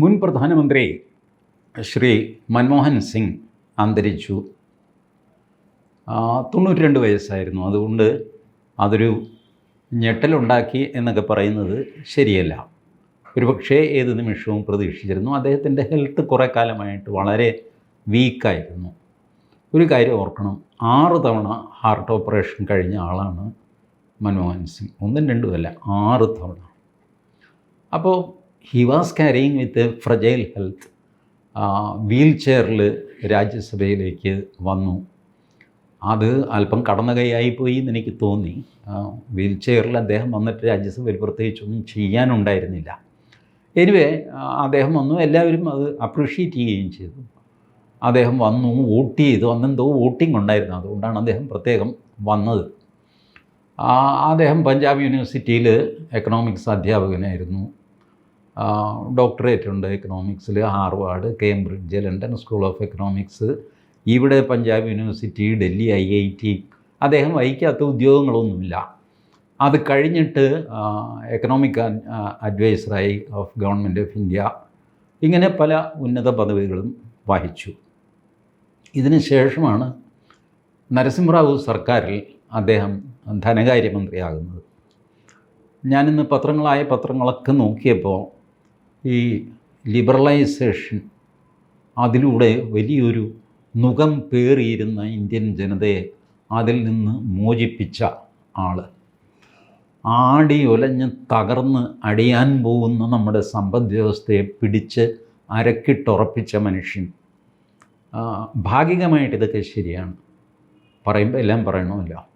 മുൻ പ്രധാനമന്ത്രി ശ്രീ മൻമോഹൻ സിംഗ് അന്തരിച്ചു. തൊണ്ണൂറ്റി രണ്ട് വയസ്സായിരുന്നു. അതുകൊണ്ട് അതൊരു ഞെട്ടലുണ്ടാക്കി എന്നൊക്കെ പറയുന്നത് ശരിയല്ല. ഒരുപക്ഷേ ഏത് നിമിഷവും പ്രതീക്ഷിച്ചിരുന്നു. അദ്ദേഹത്തിന്റെ ഹെൽത്ത് കുറേ കാലമായിട്ട് വളരെ വീക്കായിരുന്നു. ഒരു കാര്യം ഓർക്കണം. ആറ് തവണ ഹാർട്ട് ഓപ്പറേഷൻ കഴിഞ്ഞ ആളാണ് മൻമോഹൻ സിംഗ്. ഒന്നും രണ്ടുമല്ല ആറ് തവണ. അപ്പോൾ he was carrying with a fragile health wheel ചെയറിൽ രാജ്യസഭയിലേക്ക് വന്നു. അത് അല്പം കടന്ന കൈയായി പോയി എന്ന് എനിക്ക് തോന്നി. വീൽ ചെയറിൽ അദ്ദേഹം വന്നിട്ട് രാജ്യസഭയിൽ പ്രത്യേകിച്ചൊന്നും ചെയ്യാനുണ്ടായിരുന്നില്ല. എനിവേ അദ്ദേഹം വന്നു. എല്ലാവരും അത് അപ്രിഷ്യേറ്റ് ചെയ്യുകയും ചെയ്തു. അദ്ദേഹം വന്നു വോട്ട് ചെയ്തു. അന്നെന്തോ വോട്ടിംഗ് ഉണ്ടായിരുന്നു. അതുകൊണ്ടാണ് അദ്ദേഹം പ്രത്യേകം വന്നത്. അദ്ദേഹം പഞ്ചാബ് യൂണിവേഴ്സിറ്റിയിൽ എക്കണോമിക്സ് അധ്യാപകനായിരുന്നു. ഡോക്ടറേറ്റ് ഉണ്ട് എക്കണോമിക്സിൽ Harvard Cambridge London school of economics ഇവിടെ Punjab university Delhi I I T അദ്ദേഹം വഹിക്കാത്ത ഉദ്യോഗങ്ങളൊന്നുമില്ല. അത് കഴിഞ്ഞിട്ട് എക്കണോമിക് അഡ്വൈസറായി ഓഫ് ഗവൺമെന്റ് ഓഫ് ഇന്ത്യ ഇങ്ങനെ പല ഉന്നത പദവികളും വഹിച്ചു. ഇതിന് ശേഷമാണ് നരസിംഹറാവു സർക്കാരിൽ അദ്ദേഹം ധനകാര്യമന്ത്രിയാകുന്നത്. ഞാനിന്ന് പത്രങ്ങളായ പത്രങ്ങളൊക്കെ നോക്കിയപ്പോൾ ഈ ലിബറലൈസേഷൻ അതിലൂടെ വലിയൊരു നുകം പേറിയിരുന്ന ഇന്ത്യൻ ജനതയെ അതിൽ നിന്ന് മോചിപ്പിച്ച ആൾ ആടി ഒലഞ്ഞ് തകർന്ന് അടിയാൻ പോകുന്ന നമ്മുടെ സമ്പദ് വ്യവസ്ഥയെ പിടിച്ച് അരക്കിട്ടുറപ്പിച്ച മനുഷ്യൻ. ഭാഗികമായിട്ട് ഇതൊക്കെ ശരിയാണ്. പറയുമ്പോൾ എല്ലാം പറയണമല്ലോ.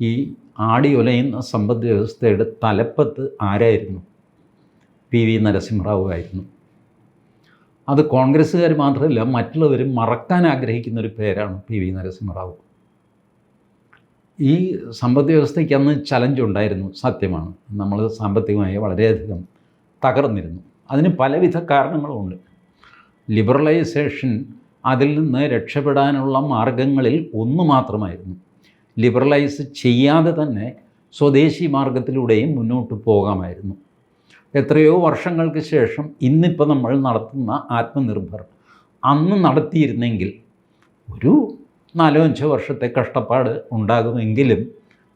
ഈ ആടി ഒലയുന്ന സമ്പദ് വ്യവസ്ഥയുടെ തലപ്പത്ത് ആരായിരുന്നു? പി വി നരസിംഹറാവു ആയിരുന്നു. അത് കോൺഗ്രസ്സുകാർ മാത്രമല്ല മറ്റുള്ളവരും മറക്കാൻ ആഗ്രഹിക്കുന്ന ഒരു പേരാണ് പി വി നരസിംഹറാവു. ഈ സമ്പദ് വ്യവസ്ഥയ്ക്ക് അന്ന് ചലഞ്ച് ഉണ്ടായിരുന്നു സത്യമാണ്. നമ്മൾ സാമ്പത്തികമായി വളരെയധികം തകർന്നിരുന്നു. അതിന് പലവിധ കാരണങ്ങളുമുണ്ട്. ലിബറലൈസേഷൻ അതിൽ നിന്ന് രക്ഷപ്പെടാനുള്ള മാർഗങ്ങളിൽ ഒന്ന് മാത്രമായിരുന്നു. ലിബറലൈസ് ചെയ്യാതെ തന്നെ സ്വദേശി മാർഗത്തിലൂടെയും മുന്നോട്ട് പോകാമായിരുന്നു. എത്രയോ വർഷങ്ങൾക്ക് ശേഷം ഇന്നിപ്പോൾ നമ്മൾ നടത്തുന്ന ആത്മനിർഭർ. അന്ന് നടത്തിയിരുന്നെങ്കിൽ ഒരു നാലോ അഞ്ചോ വർഷത്തെ കഷ്ടപ്പാട് ഉണ്ടാകുമെങ്കിലും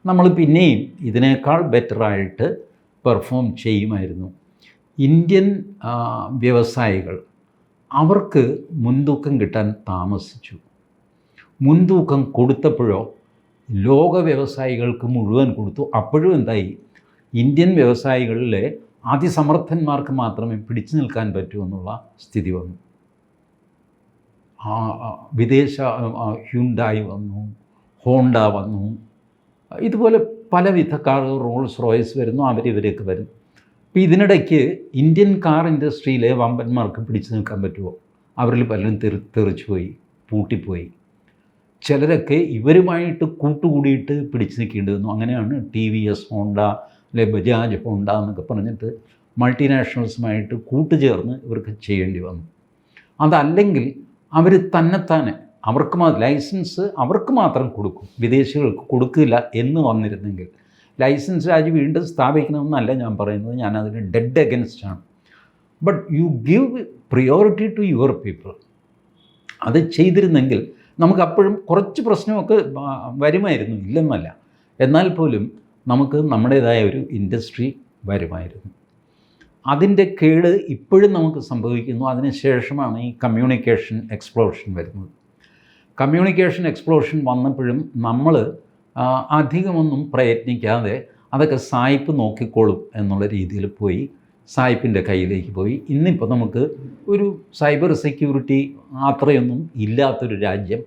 നമ്മൾ പിന്നെയും ഇതിനേക്കാൾ ബെറ്ററായിട്ട് പെർഫോം ചെയ്യുമായിരുന്നു. ഇന്ത്യൻ വ്യവസായികൾ അവർക്ക് മുൻതൂക്കം കിട്ടാൻ താമസിച്ചു. മുൻതൂക്കം കൊടുത്തപ്പോഴോ ലോക വ്യവസായികൾക്ക് മുഴുവൻ കൊടുത്തു. അപ്പോഴും എന്തായി? ഇന്ത്യൻ വ്യവസായികളിലെ അതിസമർത്ഥന്മാർക്ക് മാത്രമേ പിടിച്ചു നിൽക്കാൻ പറ്റൂ എന്നുള്ള സ്ഥിതി വന്നു. ആ വിദേശ ഹ്യുണ്ടായി വന്നു ഹോണ്ട വന്നു. ഇതുപോലെ പലവിധ കാർ റോൾസ് റോയ്സ് വരുന്നു അവരിവരൊക്കെ വരും. അപ്പോൾ ഇതിനിടയ്ക്ക് ഇന്ത്യൻ കാർ ഇൻഡസ്ട്രിയിലെ വമ്പന്മാർക്ക് പിടിച്ചു നിൽക്കാൻ പറ്റുമോ? അവരിൽ പലരും തെറി തെറിച്ചു പോയി പൂട്ടിപ്പോയി. ചിലരൊക്കെ ഇവരുമായിട്ട് കൂട്ടുകൂടിയിട്ട് പിടിച്ചു നിൽക്കേണ്ടി വന്നു. അങ്ങനെയാണ് ടി വി എസ് ഹോണ്ട അല്ലെ ബജാജ് ഹോണ്ട എന്നൊക്കെ പറഞ്ഞിട്ട് മൾട്ടിനാഷണൽസുമായിട്ട് കൂട്ടുചേർന്ന് ഇവർക്ക് ചെയ്യേണ്ടി വന്നു. അതല്ലെങ്കിൽ അവർ തന്നെത്താനെ അവർക്ക് മാ ലൈസൻസ് അവർക്ക് മാത്രം കൊടുക്കും വിദേശികൾക്ക് കൊടുക്കില്ല എന്ന് വന്നിരുന്നെങ്കിൽ. ലൈസൻസ് രാജ് വീണ്ടും സ്ഥാപിക്കണമെന്നല്ല ഞാൻ പറയുന്നത് ഞാൻ അതിന് ഡെഡ് അഗൻസ്റ്റ് ആണ്. But you give priority to your people അത് ചെയ്തിരുന്നെങ്കിൽ നമുക്ക് അപ്പോഴും കുറച്ച് പ്രശ്നമൊക്കെ വരുമായിരുന്നു ഇല്ലെന്നല്ല. എന്നാൽ പോലും നമുക്ക് നമ്മുടേതായ ഒരു ഇൻഡസ്ട്രി വരുമായിരുന്നു. അതിന്റെ കേട് ഇപ്പോഴും നമുക്ക് സംഭവിക്കുന്നു. അതിനുശേഷമാണ് ഈ കമ്മ്യൂണിക്കേഷൻ എക്സ്പ്ലോഷൻ വരുന്നത്. കമ്മ്യൂണിക്കേഷൻ എക്സ്പ്ലോഷൻ വന്നപ്പോഴും നമ്മൾ അധികമൊന്നും പ്രയത്നിക്കാതെ അതൊക്കെ സായിപ്പ് നോക്കിക്കോളും എന്നുള്ള രീതിയിൽ പോയി സായിപ്പിന്റെ കയ്യിലേക്ക് പോയി. ഇന്നിപ്പോൾ നമുക്ക് ഒരു സൈബർ സെക്യൂരിറ്റി അത്രയൊന്നും ഇല്ലാത്തൊരു രാജ്യം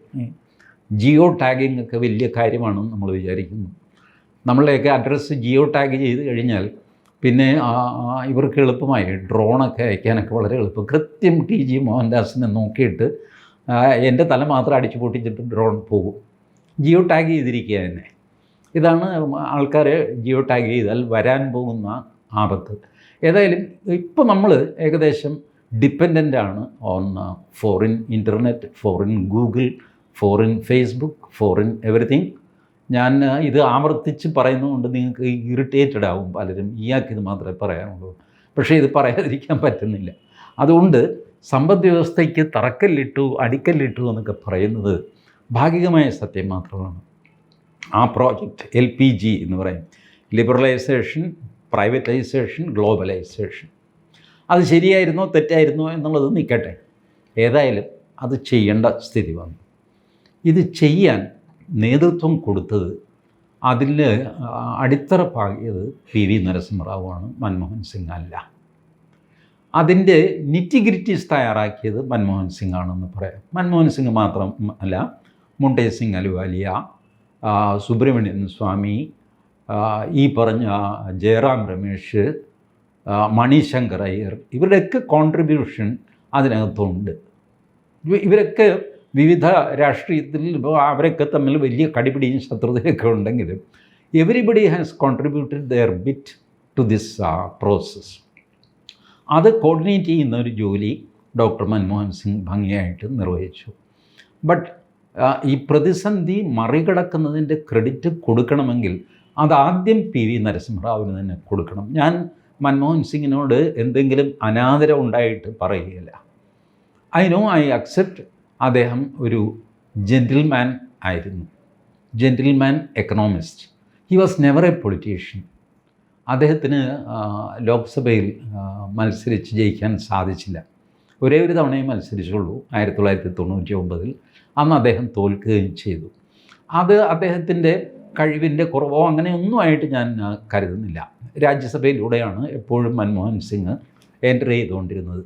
ജിയോ ടാഗിംഗ് ഒക്കെ വലിയ കാര്യമാണെന്ന് നമ്മൾ വിചാരിക്കുന്നു. നമ്മളുടെയൊക്കെ അഡ്രസ്സ് ജിയോ ടാഗ് ചെയ്ത് കഴിഞ്ഞാൽ പിന്നെ ഇവർക്ക് എളുപ്പമായി. ഡ്രോണൊക്കെ അയക്കാനൊക്കെ വളരെ എളുപ്പം. കൃത്യം ടി ജി മോഹൻദാസിനെ നോക്കിയിട്ട് എന്റെ തല മാത്രം അടിച്ചു പൊട്ടിച്ചിട്ട് ഡ്രോൺ പോകും. ജിയോ ടാഗ് ചെയ്തിരിക്കുക തന്നെ ഇതാണ് ആൾക്കാർ ജിയോ ടാഗ് ചെയ്താൽ വരാൻ പോകുന്ന ആപത്ത്. ഏതായാലും ഇപ്പോൾ നമ്മൾ ഏകദേശം ഡിപ്പെൻഡന്റ് ആണ് on foreign internet foreign Google foreign Facebook foreign everything ഞാൻ ഇത് ആവർത്തിച്ച് പറയുന്നതുകൊണ്ട് നിങ്ങൾക്ക് ഇറിറ്റേറ്റഡ് ആവും പലരും. ഇയാൾക്ക് ഇത് മാത്രമേ പറയാനുള്ളൂ. പക്ഷേ ഇത് പറയാതിരിക്കാൻ പറ്റുന്നില്ല. അതുകൊണ്ട് സമ്പദ് വ്യവസ്ഥയ്ക്ക് തറക്കല്ലിട്ടു അടിക്കല്ലിട്ടു എന്നൊക്കെ പറയുന്നത് ഭാഗികമായ സത്യം മാത്രമാണ്. ആ പ്രോജക്റ്റ് എൽ പി ജി എന്ന് പറയും. Liberalisation privatisation globalisation. അത് ശരിയായിരുന്നോ തെറ്റായിരുന്നോ എന്നുള്ളത് നിൽക്കട്ടെ. ഏതായാലും അത് ചെയ്യേണ്ട സ്ഥിതി വന്നു. ഇത് ചെയ്യാൻ നേതൃത്വം കൊടുത്തത് അതിൽ അടിത്തറ പാകിയത് പി വി നരസിംഹറാവുമാണ് മൻമോഹൻ സിംഗ് അല്ല. അതിന്റെ നിറ്റിഗ്രിറ്റീസ് തയ്യാറാക്കിയത് മൻമോഹൻ സിംഗ് ആണെന്ന് പറയാം. മൻമോഹൻ സിംഗ് മാത്രം അല്ല മുണ്ടേ സിംഗ് അലുവാലിയ സുബ്രഹ്മണ്യൻ സ്വാമി ഈ പറഞ്ഞ ജയറാം രമേഷ് മണിശങ്കർ അയ്യർ ഇവരുടെയൊക്കെ കോൺട്രിബ്യൂഷൻ അതിനകത്തുണ്ട്. ഇവ- ഇവരൊക്കെ വിവിധ രാഷ്ട്രീയത്തിൽ ഇപ്പോൾ അവരൊക്കെ തമ്മിൽ വലിയ കടിപിടിയും ശത്രുതയൊക്കെ ഉണ്ടെങ്കിലും everybody has contributed their bit to this process അത് കോർഡിനേറ്റ് ചെയ്യുന്ന ഒരു ജോലി ഡോക്ടർ മൻമോഹൻ സിംഗ് ഭംഗിയായിട്ട് നിർവഹിച്ചു. ബട്ട് ഈ പ്രതിസന്ധി മറികടക്കുന്നതിന്റെ ക്രെഡിറ്റ് കൊടുക്കണമെങ്കിൽ അതാദ്യം പി വി നരസിംഹറാവിന് തന്നെ കൊടുക്കണം. ഞാൻ മൻമോഹൻ സിംഗിനോട് എന്തെങ്കിലും അനാദരം ഉണ്ടായിട്ട് പറയുകയില്ല. ഐ നോ ഐ അക്സെപ്റ്റ് അദ്ദേഹം ഒരു ജെന്റിൽമാൻ ആയിരുന്നു. Gentleman economist he was never a politician അദ്ദേഹത്തിന് ലോക്സഭയിൽ മത്സരിച്ച് ജയിക്കാൻ സാധിച്ചില്ല. ഒരേ ഒരു തവണയും മത്സരിച്ചുള്ളൂ ആയിരത്തി തൊള്ളായിരത്തി തൊണ്ണൂറ്റി ഒമ്പതിൽ അന്ന് അദ്ദേഹം തോൽക്കുകയും ചെയ്തു. അത് അദ്ദേഹത്തിന്റെ കഴിവിന്റെ കുറവോ അങ്ങനെയൊന്നും ആയിട്ട് ഞാൻ കരുതുന്നില്ല. രാജ്യസഭയിലൂടെയാണ് എപ്പോഴും മൻമോഹൻ സിംഗ് എന്റർ ചെയ്തുകൊണ്ടിരുന്നത്.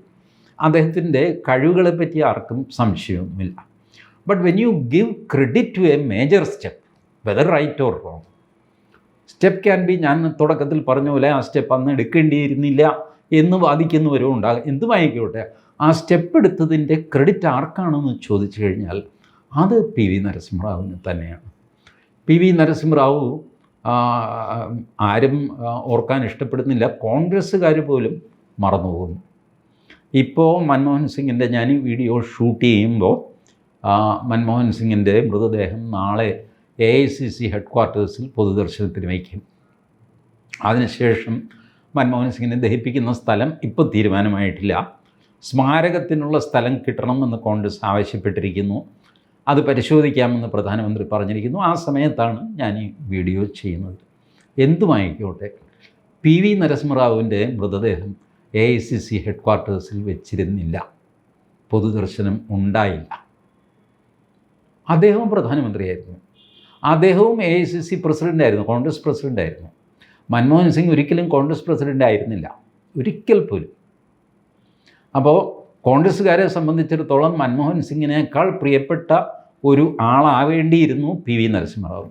അദ്ദേഹത്തിന്റെ കഴിവുകളെ പറ്റി ആർക്കും സംശയവുമില്ല. But when you give credit to a major step whether right or wrong step can be ഞാൻ തുടക്കത്തിൽ പറഞ്ഞ പോലെ ആ സ്റ്റെപ്പ് അന്ന് എടുക്കേണ്ടിയിരുന്നില്ല എന്ന് വാദിക്കുന്നവരും ഉണ്ടാകും. എന്തുമായിക്കോട്ടെ ആ സ്റ്റെപ്പ് എടുത്തതിന്റെ ക്രെഡിറ്റ് ആർക്കാണെന്ന് ചോദിച്ചു കഴിഞ്ഞാൽ അത് പി വി നരസിംഹറാവുവിന് തന്നെയാണ്. പി വി നരസിംഹറാവു ആരും ഓർക്കാൻ ഇഷ്ടപ്പെടുന്നില്ല. കോൺഗ്രസ്സുകാർ പോലും മറന്നുപോകുന്നു. ഇപ്പോൾ മൻമോഹൻ സിംഗിന്റെ ഞാൻ ഈ വീഡിയോ ഷൂട്ട് ചെയ്യുമ്പോൾ മൻമോഹൻ സിംഗിന്റെ മൃതദേഹം നാളെ A I C C head ക്വാർട്ടേഴ്സിൽ പൊതുദർശനത്തിന് വയ്ക്കും. അതിനുശേഷം മൻമോഹൻ സിംഗിനെ ദഹിപ്പിക്കുന്ന സ്ഥലം ഇപ്പോൾ തീരുമാനമായിട്ടില്ല. സ്മാരകത്തിനുള്ള സ്ഥലം കിട്ടണമെന്ന് കോൺഗ്രസ് ആവശ്യപ്പെട്ടിരിക്കുന്നു. അത് പരിശോധിക്കാമെന്ന് പ്രധാനമന്ത്രി പറഞ്ഞിരിക്കുന്നു. ആ സമയത്താണ് ഞാൻ ഈ വീഡിയോ ചെയ്യുന്നത്. എന്തുമായിക്കോട്ടെ? പി വി നരസിംഹറാവുവിന്റെ മൃതദേഹം A I C C head ക്വാർട്ടേഴ്സിൽ വെച്ചിരുന്നില്ല. പൊതുദർശനം ഉണ്ടായില്ല. അദ്ദേഹവും പ്രധാനമന്ത്രിയായിരുന്നു. അദ്ദേഹവും എ ഐ സി സി പ്രസിഡന്റായിരുന്നു കോൺഗ്രസ് പ്രസിഡന്റായിരുന്നു മൻമോഹൻ സിംഗ് ഒരിക്കലും കോൺഗ്രസ് പ്രസിഡന്റ് ആയിരുന്നില്ല ഒരിക്കൽ പോലും. അപ്പോൾ കോൺഗ്രസ്സുകാരെ സംബന്ധിച്ചിടത്തോളം മൻമോഹൻ സിംഗിനേക്കാൾ പ്രിയപ്പെട്ട ഒരു ആളാവേണ്ടിയിരുന്നു പി വി നരസിംഹറാവു.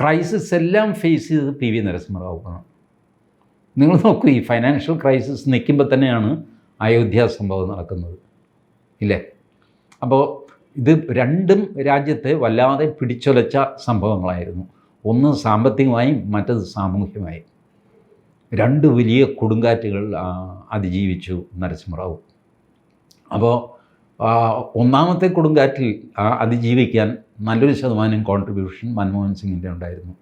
ക്രൈസിസ് എല്ലാം ഫേസ് ചെയ്തത് പി വി നരസിംഹറാവുവാണ്. നിങ്ങൾ നോക്കൂ ഈ ഫൈനാൻഷ്യൽ ക്രൈസിസ് നിൽക്കുമ്പോൾ തന്നെയാണ് അയോധ്യ സംഭവം നടക്കുന്നത്. ഇല്ലേ? അപ്പോൾ ഇത് രണ്ടും രാജ്യത്തെ വല്ലാതെ പിടിച്ചൊലച്ച സംഭവങ്ങളായിരുന്നു. ഒന്ന് സാമ്പത്തികമായും മറ്റത് സാമൂഹ്യമായും. രണ്ട് വലിയ കൊടുങ്കാറ്റുകൾ അതിജീവിച്ചു നരസിംഹറാവു. അപ്പോൾ ഒന്നാമത്തെ കൊടുങ്കാറ്റിൽ അതിജീവിക്കാൻ നല്ലൊരു ശതമാനം കോൺട്രിബ്യൂഷൻ മൻമോഹൻ സിംഗിന്റെ ഉണ്ടായിരുന്നു.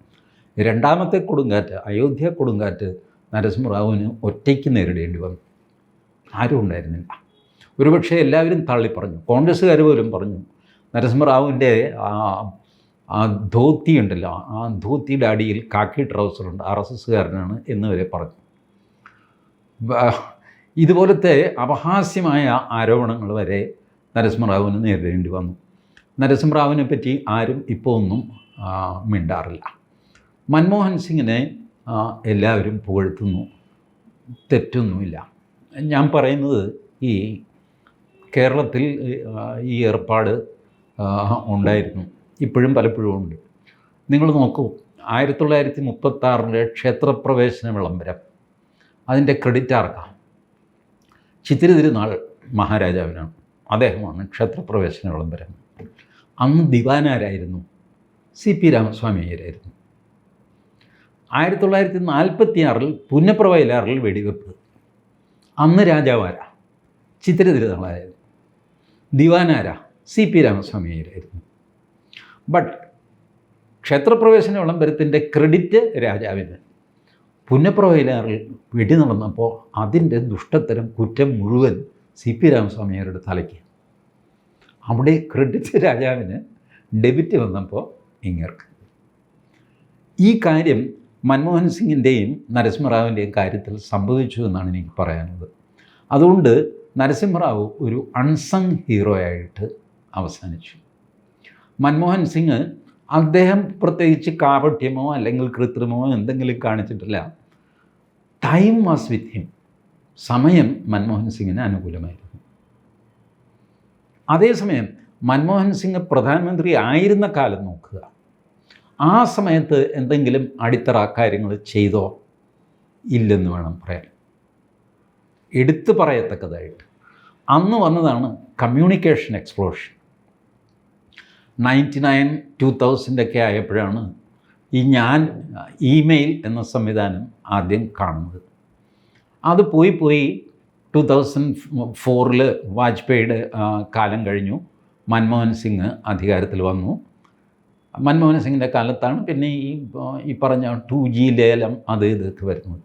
രണ്ടാമത്തെ കൊടുങ്കാറ്റ് അയോധ്യ കൊടുങ്കാറ്റ് നരസിംഹറാവുവിന് ഒറ്റയ്ക്ക് നേരിടേണ്ടി വന്നു. ആരും ഉണ്ടായിരുന്നില്ല. ഒരുപക്ഷെ എല്ലാവരും തള്ളി പറഞ്ഞു കോൺഗ്രസ്സുകാർ പോലും പറഞ്ഞു നരസിംഹറാവുവിന്റെ ആ ധോത്തി ഉണ്ടല്ലോ ആ ധോത്തിയുടെ അടിയിൽ കാക്കി ട്രൗസറുണ്ട് ആർ എസ് എസ്സുകാരനാണ് എന്ന് പറഞ്ഞു. ഇതുപോലത്തെ അപഹാസ്യമായ ആരോപണങ്ങൾ വരെ നരസിംഹറാവുവിന് നേരിടേണ്ടി വന്നു. നരസിംഹറാവുവിനെ പറ്റി ആരും ഇപ്പോൾ ഒന്നും മിണ്ടാറില്ല. മൻമോഹൻ സിംഗിനെ എല്ലാവരും പുകഴ്ത്തുന്നു. തെറ്റൊന്നുമില്ല. ഞാൻ പറയുന്നത് ഈ കേരളത്തിൽ ഈ ഏർപ്പാട് ഉണ്ടായിരുന്നു. ഇപ്പോഴും പലപ്പോഴും ഉണ്ട്. നിങ്ങൾ നോക്കൂ ആയിരത്തി തൊള്ളായിരത്തി മുപ്പത്താറിലെ ക്ഷേത്രപ്രവേശന വിളംബരം. അതിന്റെ ക്രെഡിറ്റ് ആർക്കാണ് ചിത്തിരി തിരുനാൾ മഹാരാജാവിനാണ്. അദ്ദേഹമാണ് ക്ഷേത്രപ്രവേശന വിളംബരം. അന്ന് ദിവാനാരായിരുന്നു? സി പി രാമസ്വാമി അയ്യരായിരുന്നു. ആയിരത്തി തൊള്ളായിരത്തി നാൽപ്പത്തി ആറിൽ പുന്നപ്ര വയലാറിൽ വെടിവെപ്പ്. അന്ന് രാജാവാര ചിത്തിര തിരുനാളായിരുന്നു ദിവാനാര? സി പി രാമസ്വാമി അയ്യരായിരുന്നു ബട്ട് ക്ഷേത്രപ്രവേശന വിളംബരത്തിന്റെ ക്രെഡിറ്റ് രാജാവിന്. പുന്നപ്ര വയലാറിൽ വെടി നടന്നപ്പോൾ അതിന്റെ ദുഷ്ടത്തരം കുറ്റം മുഴുവൻ സി പി രാമസ്വാമിയാരുടെ തലയ്ക്ക്. അവിടെ ക്രെഡിറ്റ് രാജാവിന് ഡെബിറ്റ് വന്നപ്പോൾ ഇങ്ങർക്ക്. ഈ കാര്യം മൻമോഹൻ സിംഗിന്റെയും നരസിംഹറാവിന്റെയും കാര്യത്തിൽ സംഭവിച്ചു എന്നാണ് എനിക്ക് പറയാനുള്ളത്. അതുകൊണ്ട് നരസിംഹറാവു ഒരു അൺസങ് ഹീറോയായിട്ട് അവസാനിച്ചു. മൻമോഹൻ സിംഗ് അദ്ദേഹം പ്രത്യേകിച്ച് കാപട്യമോ അല്ലെങ്കിൽ കൃത്രിമമോ എന്തെങ്കിലും കാണിച്ചിട്ടില്ല. ടൈം വാസ് വിത്ത് ഹിം സമയം മൻമോഹൻ സിംഗിന് അനുകൂലമായിരുന്നു. അതേസമയം മൻമോഹൻ സിംഗ് പ്രധാനമന്ത്രി ആയിരുന്ന കാലം നോക്കുക. ആ സമയത്ത് എന്തെങ്കിലും അടിത്തറ കാര്യങ്ങൾ ചെയ്തോ? ഇല്ലെന്ന് വേണം പറയാൻ. എടുത്തു പറയത്തക്കതായിട്ട്. അന്ന് വന്നതാണ് communication explosion ninety nine two തൗസൻഡൊക്കെ ആയപ്പോഴാണ് ഈ ഞാൻ ഇമെയിൽ എന്ന സംവിധാനം ആദ്യം കാണുന്നത്. അത് പോയി പോയി ടു തൗസൻഡ് ഫോറിൽ വാജ്പേയിയുടെ കാലം കഴിഞ്ഞു. മൻമോഹൻ സിംഗ് അധികാരത്തിൽ വന്നു. മൻമോഹൻ സിംഗിന്റെ കാലത്താണ് പിന്നെ ഈ ഈ പറഞ്ഞ ടു ജി ലേലം അത് ഇതൊക്കെ വരുന്നത്.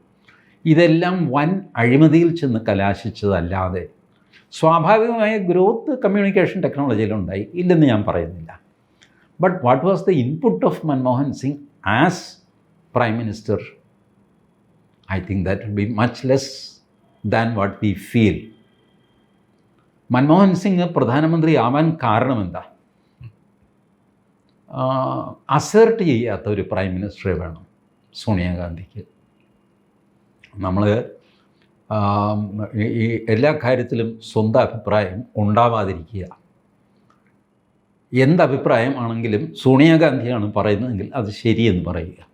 ഇതെല്ലാം വൻ അഴിമതിയിൽ ചെന്ന് കലാശിച്ചതല്ലാതെ സ്വാഭാവികമായ ഗ്രോത്ത് കമ്മ്യൂണിക്കേഷൻ ടെക്നോളജിയിലുണ്ടായി ഇല്ലെന്ന് ഞാൻ പറയുന്നില്ല. But what was the input of Manmohan Singh as prime minister I think that be much less than what we feel Manmohan Singh പ്രധാനമന്ത്രി ആവാൻ കാരണമെന്താ? അസേർട്ട് ചെയ്യാത്ത ഒരു പ്രൈം മിനിസ്റ്ററെ വേണം സോണിയാഗാന്ധിക്ക്. നമ്മൾ ഈ എല്ലാ കാര്യത്തിലും സ്വന്തം അഭിപ്രായം ഉണ്ടാവാതിരിക്കുക. എന്ത് അഭിപ്രായം ആണെങ്കിലും സോണിയാഗാന്ധിയാണ് പറയുന്നതെങ്കിൽ അത് ശരിയെന്ന് പറയുക.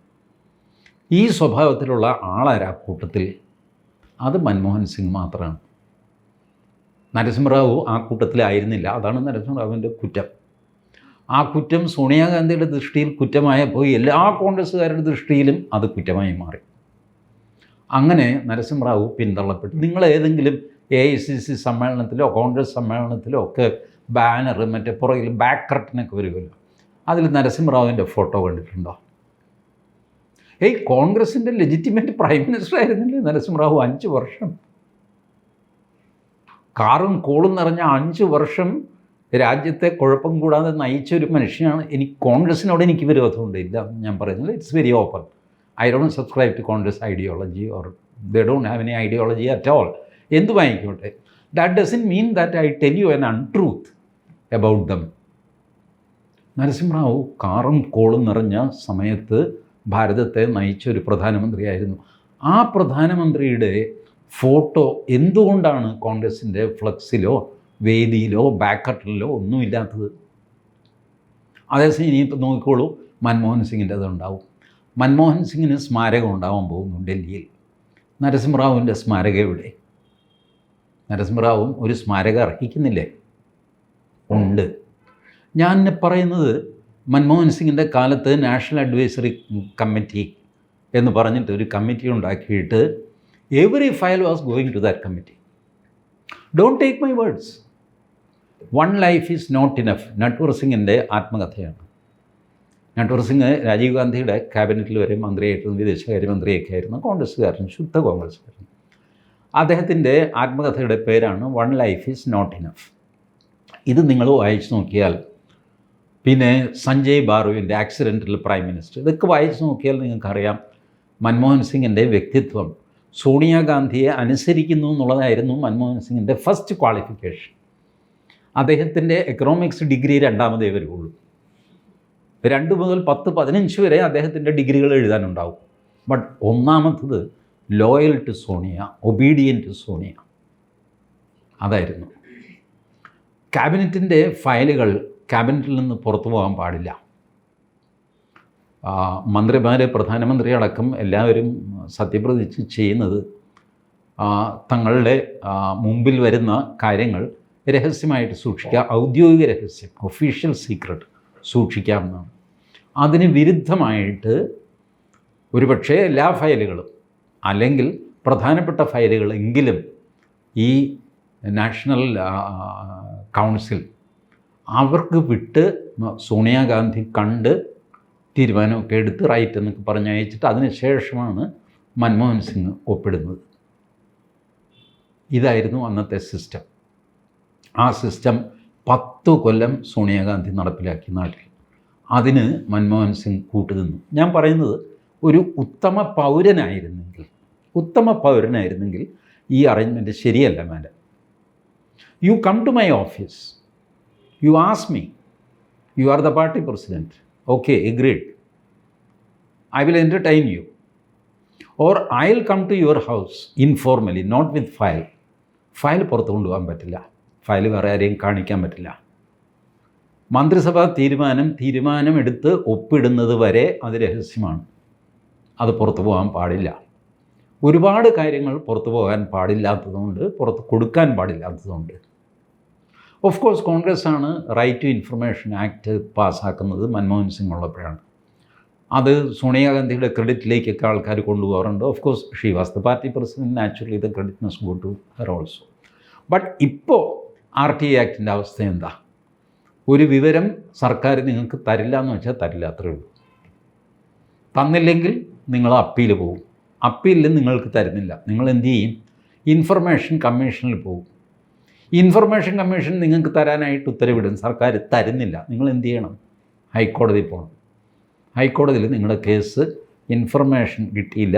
ഈ സ്വഭാവത്തിലുള്ള ആളാരാ കൂട്ടത്തിൽ? അത് മൻമോഹൻ സിംഗ് മാത്രമാണ് നരസിംഹറാവു ആ കൂട്ടത്തിലായിരുന്നില്ല. അതാണ് നരസിംഹറാവുവിന്റെ കുറ്റം. ആ കുറ്റം സോണിയാഗാന്ധിയുടെ ദൃഷ്ടിയിൽ കുറ്റമായപ്പോൾ എല്ലാ കോൺഗ്രസ്സുകാരുടെ ദൃഷ്ടിയിലും അത് കുറ്റമായി മാറി. അങ്ങനെ നരസിംഹറാവു പിന്തള്ളപ്പെട്ടു. നിങ്ങൾ ഏതെങ്കിലും എ ഐ സി സി സമ്മേളനത്തിലോ കോൺഗ്രസ് സമ്മേളനത്തിലോ ഒക്കെ ബാനർ മറ്റേ പുറകിൽ ബാക്ക് കർട്ടനൊക്കെ വരുമല്ലോ. അതിൽ നരസിംഹറാവുവിന്റെ ഫോട്ടോ കണ്ടിട്ടുണ്ടോ? ഏയ് കോൺഗ്രസിന്റെ ലെജിറ്റിമേറ്റ് പ്രൈം മിനിസ്റ്റർ ആയിരുന്നില്ലേ നരസിംഹറാവു അഞ്ച് വർഷം? കാറും കോളും നിറഞ്ഞ അഞ്ച് വർഷം രാജ്യത്തെ കുഴപ്പം കൂടാതെ നയിച്ച ഒരു മനുഷ്യനാണ് എനിക്ക് കോൺഗ്രസിനോട് എനിക്ക് വിരോധമുണ്ട്. ഇല്ല ഞാൻ പറയുന്നത് it's very open I don't subscribe to Congress ideology or they don't have any ideology at all എന്തുമായിക്കോട്ടെ that doesn't mean that I tell you an untruth about them Narasimha Rao കാറും കോളും നിറഞ്ഞ സമയത്ത് ഭാരതത്തെ നയിച്ച ഒരു പ്രധാനമന്ത്രിയായിരുന്നു. ആ പ്രധാനമന്ത്രിയുടെ ഫോട്ടോ എന്തുകൊണ്ടാണ് കോൺഗ്രസിന്റെ ഫ്ലക്സിലോ വേദിയിലോ ബാക്കട്ടിലോ ഒന്നുമില്ലാത്തത്. അതേസമയം ഇനിയിപ്പോൾ നോക്കിക്കോളൂ മൻമോഹൻ സിംഗിന്റെ അതുണ്ടാവും മൻമോഹൻ സിംഗിന് സ്മാരകം ഉണ്ടാവാൻ പോകുന്നു ഡൽഹിയിൽ. നരസിംഹറാവുവിന്റെ സ്മാരകം എവിടെ? നരസിംഹറാവും ഒരു സ്മാരകം അർഹിക്കുന്നില്ലേ? ഉണ്ട്. ഞാൻ പറയുന്നത് മൻമോഹൻ സിംഗിന്റെ കാലത്ത് നാഷണൽ അഡ്വൈസറി കമ്മിറ്റി എന്ന് പറഞ്ഞിട്ട് ഒരു കമ്മിറ്റി ഉണ്ടാക്കിയിട്ട് every file was going to that committee don't take my words one life is not enough Natwar സിംഗിന്റെ ആത്മകഥയാണ്. നട്വർ സിംഗ് രാജീവ് ഗാന്ധിയുടെ ക്യാബിനറ്റിൽ വരെ മന്ത്രിയായിട്ടും വിദേശകാര്യമന്ത്രിയൊക്കെ ആയിരുന്നു കോൺഗ്രസ്സുകാരൻ ശുദ്ധ കോൺഗ്രസ്സുകാരൻ അദ്ദേഹത്തിന്റെ ആത്മകഥയുടെ പേരാണ് one life is not enough ഇത് നിങ്ങൾ വായിച്ചു നോക്കിയാൽ പിന്നെ സഞ്ജയ് ബാറുവിന്റെ ആക്സിഡന്റൽ പ്രൈം മിനിസ്റ്റർ ഇതൊക്കെ വായിച്ചു നോക്കിയാൽ നിങ്ങൾക്കറിയാം മൻമോഹൻ സിംഗിന്റെ വ്യക്തിത്വം. സോണിയാഗാന്ധിയെ അനുസരിക്കുന്നു എന്നുള്ളതായിരുന്നു മൻമോഹൻ സിംഗിന്റെ ഫസ്റ്റ് ക്വാളിഫിക്കേഷൻ അദ്ദേഹത്തിന്റെ എക്കണോമിക്സ് ഡിഗ്രി രണ്ടാമതേ വരുള്ളൂ രണ്ട് മുതൽ പത്ത് പതിനഞ്ച് വരെ അദ്ദേഹത്തിന്റെ ഡിഗ്രികൾ എഴുതാനുണ്ടാവും. ബട്ട് ഒന്നാമത്തത് loyal to Sonia obedient to Sonia അതായിരുന്നു. ക്യാബിനറ്റിന്റെ ഫയലുകൾ ക്യാബിനറ്റിൽ നിന്ന് പുറത്തു പോകാൻ പാടില്ല. മന്ത്രിമാർ പ്രധാനമന്ത്രി അടക്കം എല്ലാവരും സത്യപ്രതിജ്ഞ ചെയ്യുന്നത് തങ്ങളുടെ മുമ്പിൽ വരുന്ന കാര്യങ്ങൾ രഹസ്യമായിട്ട് സൂക്ഷിക്കുക ഔദ്യോഗിക രഹസ്യം ഒഫീഷ്യൽ സീക്രട്ട് സൂക്ഷിക്കാമെന്നാണ് അതിന് വിരുദ്ധമായിട്ട് ഒരുപക്ഷെ എല്ലാ ഫയലുകളും അല്ലെങ്കിൽ പ്രധാനപ്പെട്ട ഫയലുകളെങ്കിലും ഈ നാഷണൽ കൗൺസിൽ അവർക്ക് വിട്ട് സോണിയാഗാന്ധി കണ്ട് തീരുമാനമൊക്കെ എടുത്ത് റൈറ്റ് എന്നൊക്കെ പറഞ്ഞ് അയച്ചിട്ട് അതിന് ശേഷമാണ് മൻമോഹൻ സിംഗ് ഒപ്പിടുന്നത്. ഇതായിരുന്നു അന്നത്തെ സിസ്റ്റം ആ സിസ്റ്റം പത്തു കൊല്ലം സോണിയാഗാന്ധി നടപ്പിലാക്കി നാട്ടിൽ. അതിന് മൻമോഹൻ സിംഗ് കൂട്ടുനിന്നു ഞാൻ പറയുന്നത് ഒരു ഉത്തമ പൗരനായിരുന്നെങ്കിൽ ഉത്തമ പൗരനായിരുന്നെങ്കിൽ ഈ അറേഞ്ച്മെന്റ് ശരിയല്ല madam. You come to my office you ask me you are the party president okay agreed I will entertain you or I will come to your house informally not with file file പുറത്ത് കൊണ്ടുപോകാൻ പറ്റില്ല. File വേറെ ആരെയും കാണിക്കാൻ പറ്റില്ല. മന്ത്രിസഭാ തീരുമാനം തീരുമാനമെടുത്ത് ഒപ്പിടുന്നത് വരെ അത് രഹസ്യമാണ്. അത് പുറത്തു പോകാൻ പാടില്ല. ഒരുപാട് കാര്യങ്ങൾ പുറത്തു പോകാൻ പാടില്ലാത്തതുകൊണ്ട് പുറത്ത് കൊടുക്കാൻ പാടില്ലാത്തതുകൊണ്ട്. ഓഫ് കോഴ്സ് കോൺഗ്രസ് ആണ് റൈറ്റ് ടു ഇൻഫർമേഷൻ ആക്ട് പാസ്സാക്കുന്നത് മൻമോഹൻ സിംഗ് ഉള്ളപ്പോഴാണ്. അത് സോണിയാഗാന്ധിയുടെ ക്രെഡിറ്റിലേക്കൊക്കെ ആൾക്കാർ കൊണ്ടുപോകാറുണ്ട്. Of course she was party president naturally the credit must go to her also but ഇപ്പോൾ ആർ ടി ആക്ടിന്റെ അവസ്ഥ എന്താ? ഒരു വിവരം സർക്കാർ നിങ്ങൾക്ക് തരില്ല എന്ന് വെച്ചാൽ തരില്ല അത്രേ ഉള്ളൂ. തന്നില്ലെങ്കിൽ നിങ്ങൾ അപ്പീൽ പോകും. അപ്പീലിൽ നിങ്ങൾക്ക് തരുന്നില്ല. നിങ്ങൾ എന്ത് ചെയ്യും? ഇൻഫർമേഷൻ കമ്മീഷനിൽ പോകും. ഇൻഫർമേഷൻ കമ്മീഷൻ നിങ്ങൾക്ക് തരാനായിട്ട് ഉത്തരവിടും. സർക്കാർ തരുന്നില്ല. നിങ്ങൾ എന്ത് ചെയ്യണം? ഹൈക്കോടതിയിൽ പോകണം. ഹൈക്കോടതിയിൽ നിങ്ങളുടെ കേസ് ഇൻഫർമേഷൻ കിട്ടിയില്ല.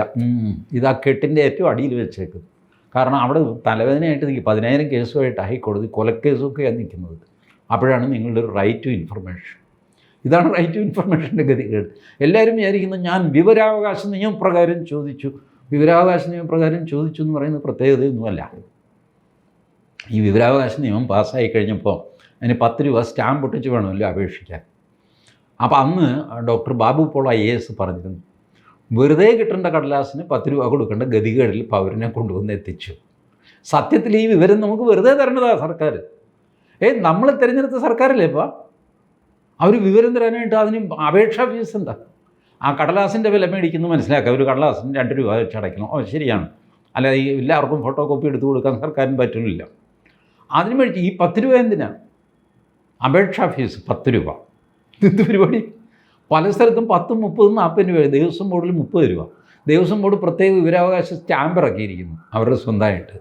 ഇതാ കെട്ടിന്റെ ഏറ്റവും അടിയിൽ വെച്ചേക്കും കാരണം അവിടെ തലവേദനയായിട്ട് നിൽക്കും. പതിനായിരം കേസുമായിട്ട് ഹൈക്കോടതി കൊലക്കേസൊക്കെയാണ് നിൽക്കുന്നത്. അപ്പോഴാണ് നിങ്ങളുടെ ഒരു റൈറ്റ് ടു ഇൻഫർമേഷൻ ഇതാണ് റൈറ്റ് ടു ഇൻഫർമേഷന്റെ ഗതികേട്. എല്ലാവരും വിചാരിക്കുന്നത് ഞാൻ വിവരാവകാശ നിയമപ്രകാരം ചോദിച്ചു. വിവരാവകാശ നിയമപ്രകാരം ചോദിച്ചു എന്ന് പറയുന്നത് പ്രത്യേകതയൊന്നുമല്ല ഈ വിവരാവകാശ നിയമം പാസ്സായി കഴിഞ്ഞപ്പോൾ അതിന് പത്ത് രൂപ സ്റ്റാമ്പ് ഒട്ടിച്ച് വേണമല്ലോ അപേക്ഷിക്കാൻ. അപ്പോൾ അന്ന് doctor Babu Paul I A S പറഞ്ഞിരുന്നു. വെറുതെ കിട്ടേണ്ട കടലാസിന് പത്ത് രൂപ കൊടുക്കേണ്ട ഗതികേടിൽ പൗരനെ കൊണ്ടുവന്ന് എത്തിച്ചു. സത്യത്തിൽ ഈ വിവരം നമുക്ക് വെറുതെ തരേണ്ടതാണ് സർക്കാർ. ഏ നമ്മൾ തിരഞ്ഞെടുത്ത സർക്കാരല്ലേ ഇപ്പോൾ അവർ വിവരം തരാനായിട്ട് അതിന് അപേക്ഷാ ഫീസ് എന്താ? ആ കടലാസിന്റെ വില മേടിക്കുന്നത് മനസ്സിലാക്കുക. ഒരു കടലാസിന് രണ്ട് രൂപ വെച്ച് അടയ്ക്കണം. ഓ ശരിയാണ്. അല്ലാതെ ഈ എല്ലാവർക്കും ഫോട്ടോ കോപ്പി എടുത്തു കൊടുക്കാൻ സർക്കാരിന് പറ്റുന്നില്ല. അതിന് മേടിച്ച് ഈ പത്ത് രൂപ എന്തിനാ? അപേക്ഷാ ഫീസ് പത്ത് രൂപ. എന്ത് പരിപാടി? പല സ്ഥലത്തും പത്തും മുപ്പതും നാൽപ്പത് രൂപ ദേവസ്വം ബോർഡിൽ മുപ്പത് രൂപ. ദേവസ്വം ബോർഡ് പ്രത്യേക വിവരാവകാശ സ്റ്റാമ്പ് ഇറക്കിയിരിക്കുന്നു അവരുടെ സ്വന്തമായിട്ട്.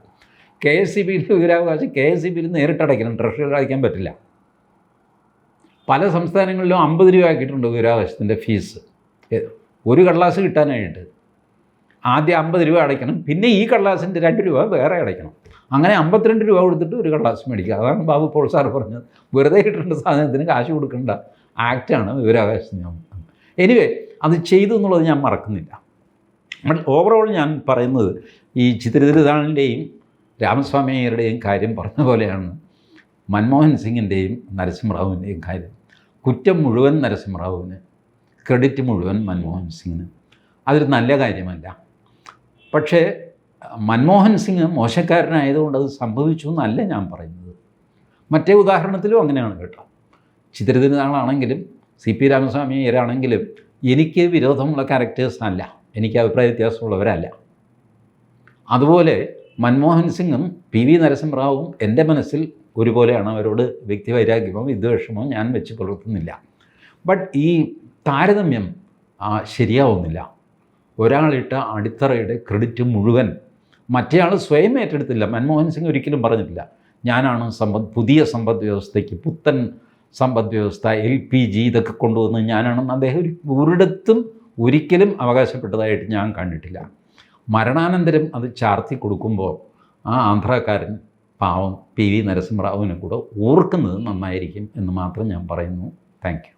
കെ എസ് സി ബിയിൽ വിവരാവകാശം കെ എസ് സി ബിയിൽ നേരിട്ട് അടയ്ക്കണം. ട്രഷറി അടയ്ക്കാൻ പറ്റില്ല. പല സംസ്ഥാനങ്ങളിലും അമ്പത് രൂപ ആക്കിയിട്ടുണ്ട് വിവരാവകാശത്തിന്റെ ഫീസ്. ഒരു കടലാസ് കിട്ടാനായിട്ട്. ആദ്യം അമ്പത് രൂപ അടയ്ക്കണം. പിന്നെ ഈ കടലാസിന്റെ രണ്ട് രൂപ വേറെ അടയ്ക്കണം. അങ്ങനെ അമ്പത്തിരണ്ട് രൂപ കൊടുത്തിട്ട് ഒരു കടലാസ് മേടിക്കുക. അതാണ് ബാബു പോൾ സാർ പറഞ്ഞത്. വെറുതെ കിട്ടേണ്ട സാധനത്തിന് കാശ് കൊടുക്കേണ്ട. ആക്റ്റാണ് വിവരാവകാശ നിയമം എനിവേ അത് ചെയ്തു എന്നുള്ളത് ഞാൻ മറക്കുന്നില്ല. ഓവറോൾ ഞാൻ പറയുന്നത് ഈ ചിത്രതിരുതാളിന്റെയും രാമസ്വാമി അയ്യരുടെയും കാര്യം പറഞ്ഞ പോലെയാണ് മൻമോഹൻ സിംഗിന്റെയും നരസിംഹറാവുവിന്റെയും കാര്യം. കുറ്റം മുഴുവൻ നരസിംഹറാവുവിന് ക്രെഡിറ്റ് മുഴുവൻ മൻമോഹൻ സിംഗിന്. അതൊരു നല്ല കാര്യമല്ല. പക്ഷേ മൻമോഹൻ സിംഗ് മോശക്കാരനായതുകൊണ്ട് അത് സംഭവിച്ചു എന്നല്ല ഞാൻ പറയുന്നത്. മറ്റേ ഉദാഹരണത്തിലും അങ്ങനെയാണ് കേട്ടോ. ചിത്രതിരുനാളാണെങ്കിലും സി പി രാമസ്വാമി അയ്യരാണെങ്കിലും എനിക്ക് വിരോധമുള്ള ക്യാരക്ടേഴ്സ് അല്ല എനിക്ക് അഭിപ്രായ വ്യത്യാസമുള്ളവരല്ല. അതുപോലെ മൻമോഹൻ സിംഗും പി വി നരസിംഹറാവും എന്റെ മനസ്സിൽ ഒരുപോലെയാണ്. അവരോട് വ്യക്തിവൈരാഗ്യമോ വിദ്വേഷമോ ഞാൻ വെച്ച് പുലർത്തുന്നില്ല. ബട്ട് ഈ താരതമ്യം ശരിയാവുന്നില്ല. ഒരാളിട്ട അടിത്തറയുടെ ക്രെഡിറ്റ് മുഴുവൻ മറ്റേയാൾ സ്വയം ഏറ്റെടുത്തില്ല. മൻമോഹൻ സിംഗ് ഒരിക്കലും പറഞ്ഞിട്ടില്ല. ഞാനാണ് സമ്പദ് പുതിയ സമ്പദ് വ്യവസ്ഥയ്ക്ക് പുത്തൻ സമ്പദ് വ്യവസ്ഥ എൽ പി ജി ഇതൊക്കെ കൊണ്ടുവന്ന് ഞാനാണെന്ന് അദ്ദേഹം ഒരു ഒരിടത്തും ഒരിക്കലും അവകാശപ്പെട്ടതായിട്ട് ഞാൻ കണ്ടിട്ടില്ല. മരണാനന്തരം അത് ചാർത്തി കൊടുക്കുമ്പോൾ ആ ആന്ധ്രാക്കാരൻ പാവം പി വി നരസിംഹറാവുവിനെ കൂടെ ഓർക്കുന്നത് നന്നായിരിക്കും എന്ന് മാത്രം ഞാൻ പറയുന്നു. താങ്ക്